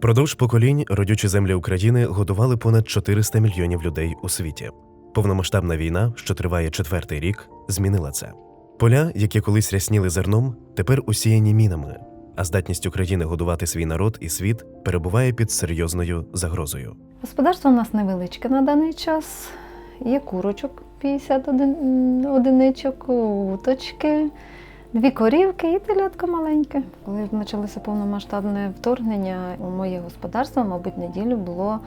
Впродовж поколінь родючі землі України годували понад 400 мільйонів людей у світі. Повномасштабна війна, що триває четвертий рік, змінила це. Поля, які колись рясніли зерном, тепер усіяні мінами, а здатність України годувати свій народ і світ перебуває під серйозною загрозою. Господарство у нас невеличке на даний час. Є курочок 50 один- одиничок, уточки, дві корівки і телятко маленьке. Коли почалося повномасштабне вторгнення, у моє господарство, мабуть, неділю було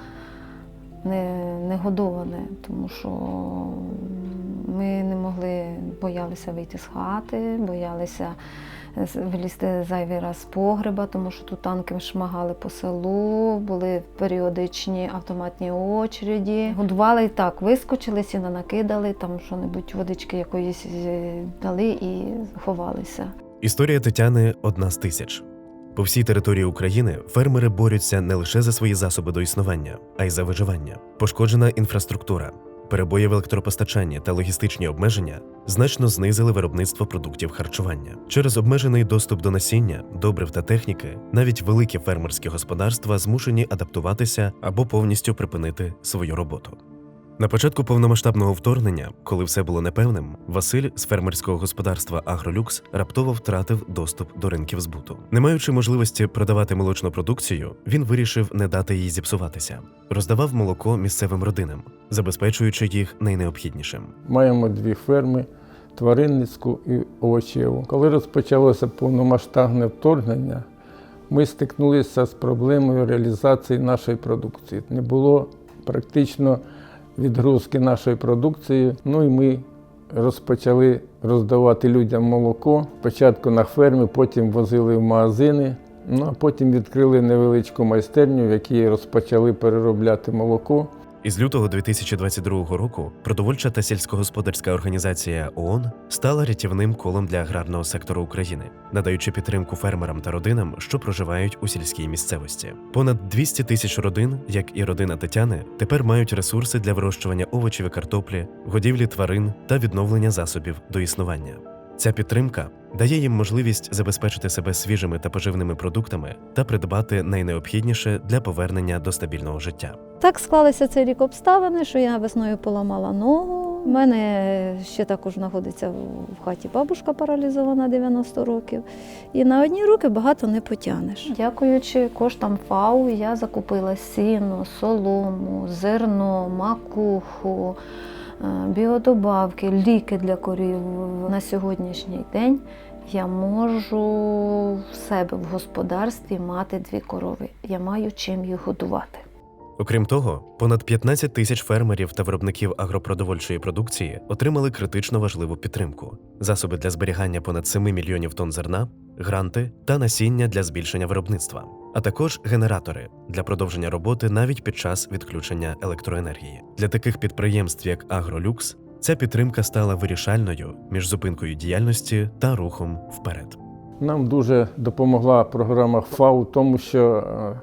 не, не годоване, тому що ми не могли, боялися вийти з хати, боялися з- вилізти зайвий раз з погреба, тому що тут танки шмагали по селу, були періодичні автоматні очереді. Годували і так, вискочили, сіна накидали, там що-небудь водички якоїсь е, дали і ховалися. Історія Тетяни одна з тисяч. По всій території України фермери борються не лише за свої засоби до існування, а й за виживання. Пошкоджена інфраструктура, перебої в електропостачанні та логістичні обмеження значно знизили виробництво продуктів харчування. Через обмежений доступ до насіння, добрив та техніки, навіть великі фермерські господарства змушені адаптуватися або повністю припинити свою роботу. На початку повномасштабного вторгнення, коли все було непевним, Василь з фермерського господарства Агролюкс раптово втратив доступ до ринків збуту. Не маючи можливості продавати молочну продукцію, він вирішив не дати їй зіпсуватися. Роздавав молоко місцевим родинам, забезпечуючи їх найнеобхіднішим. Маємо дві ферми тваринницьку і овочеву. Коли розпочалося повномасштабне вторгнення, ми стикнулися з проблемою реалізації нашої продукції. Не було практично відгрузки нашої продукції. Ну і ми розпочали роздавати людям молоко. Спочатку на фермі, потім возили в магазини. Ну а потім відкрили невеличку майстерню, в якій розпочали переробляти молоко. Із лютого 2022 року продовольча та сільськогосподарська організація ООН стала рятівним колом для аграрного сектору України, надаючи підтримку фермерам та родинам, що проживають у сільській місцевості. Понад 200 тисяч родин, як і родина Тетяни, тепер мають ресурси для вирощування овочів і картоплі, годівлі тварин та відновлення засобів до існування. Ця підтримка дає їм можливість забезпечити себе свіжими та поживними продуктами та придбати найнеобхідніше для повернення до стабільного життя. Так склалися цей рік обставини, що я весною поламала ногу. У мене ще також знаходиться в хаті бабушка паралізована 90 років. І на одні руки багато не потягнеш. Дякуючи коштам ФАУ, я закупила сіно, солому, зерно, макуху, біодобавки, ліки для корів. На сьогоднішній день я можу в себе в господарстві мати дві корови. Я маю чим їх годувати. Окрім того, понад 15 тисяч фермерів та виробників агропродовольчої продукції отримали критично важливу підтримку: засоби для зберігання понад 7 мільйонів тонн зерна, гранти та насіння для збільшення виробництва, а також генератори для продовження роботи навіть під час відключення електроенергії. Для таких підприємств, як Агролюкс, ця підтримка стала вирішальною між зупинкою діяльності та рухом вперед. Нам дуже допомогла програма ФАУ, в тому що е,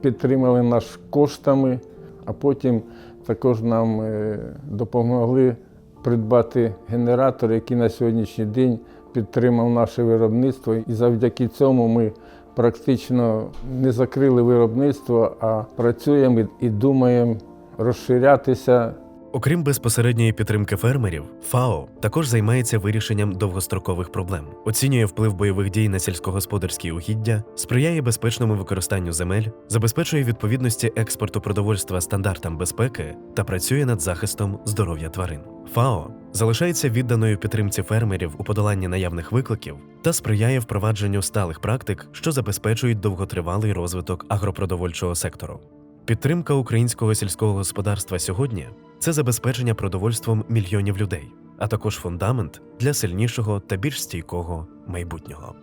підтримали нас коштами, а потім також нам е, допомогли придбати генератор, який на сьогоднішній день підтримав наше виробництво. І завдяки цьому ми практично не закрили виробництво, а працюємо і думаємо розширятися Окрім безпосередньої підтримки фермерів, ФАО також займається вирішенням довгострокових проблем, оцінює вплив бойових дій на сільськогосподарські угіддя, сприяє безпечному використанню земель, забезпечує відповідності експорту продовольства стандартам безпеки та працює над захистом здоров'я тварин. ФАО залишається відданою підтримці фермерів у подоланні наявних викликів та сприяє впровадженню сталих практик, що забезпечують довготривалий розвиток агропродовольчого сектору. Підтримка українського сільського господарства сьогодні це забезпечення продовольством мільйонів людей, а також фундамент для сильнішого та більш стійкого майбутнього.